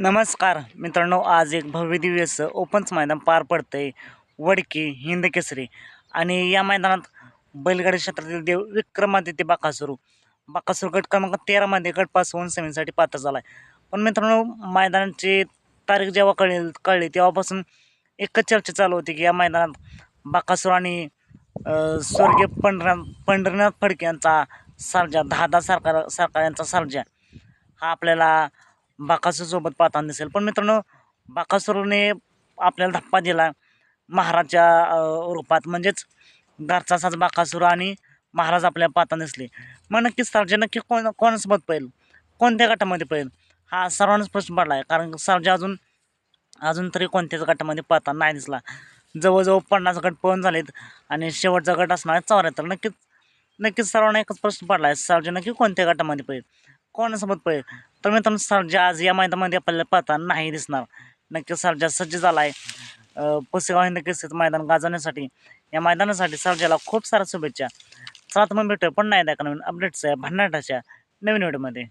नमस्कार मित्रांनो आज एक भव्य दिव्य असं मैदान पार पडतंय. वडकी हिंद केसरी आणि या मैदानात बैलगाडी क्षेत्रातील देव विक्रमादित्य बाकासुरू. बाकासुरू गट क्रमांक तेरामध्ये गट पास होऊन सेमीसाठी पात्र झाला आहे पण मित्रांनो मैदानाची तारीख जेव्हा कळली कळली तेव्हापासून एकच चर्चा चालू होती की या मैदानात बाकासूर आणि स्वर्गीय पंढरनाथ पंढरीनाथ फडके यांचा सारजा दहा दहा सरकार सरकार यांचा सारजा. हा आपल्याला बाकासूरसोबत पाहता दिसेल. पण मित्रांनो बाकासूरने आपल्याला धप्पा दिला महाराजच्या रूपात. म्हणजेच घरचा साज बाकासूर आणि महाराज आपल्याला पाहता दिसले. मग नक्कीच सर्जा नक्की कोण कोणासोबत पळेल? कोणत्या गटामध्ये पळेल? हा सर्वांनाच प्रश्न पडला आहे. कारण सर्जा अजून अजून तरी कोणत्याच गटामध्ये पाहता नाही दिसला. जवळजवळ पन्नास गट पळून झालेत आणि शेवटचा गट असणार चौऱ्याहत्तर. नक्कीच नक्कीच सर्वांना एकच प्रश्न पडला आहे. सर्जा नक्की कोणत्या गटामध्ये पाहिजे कोणासोबत पाहिजे तर मित्रांनो सर्जा आज या मैदानामध्ये आपल्याला पाहताना नाही दिसणार. नक्कीच सरजा सज्ज झाला आहे पुसेगाव हिंद केसरीचं मैदान गाजवण्यासाठी या मैदानासाठी सरजाला खूप साऱ्या शुभेच्छा. चला तर मग भेटूया. पण नाही दाखवा नवीन अपडेट्स आहे भन्नाटाच्या नवीन व्हिडिओमध्ये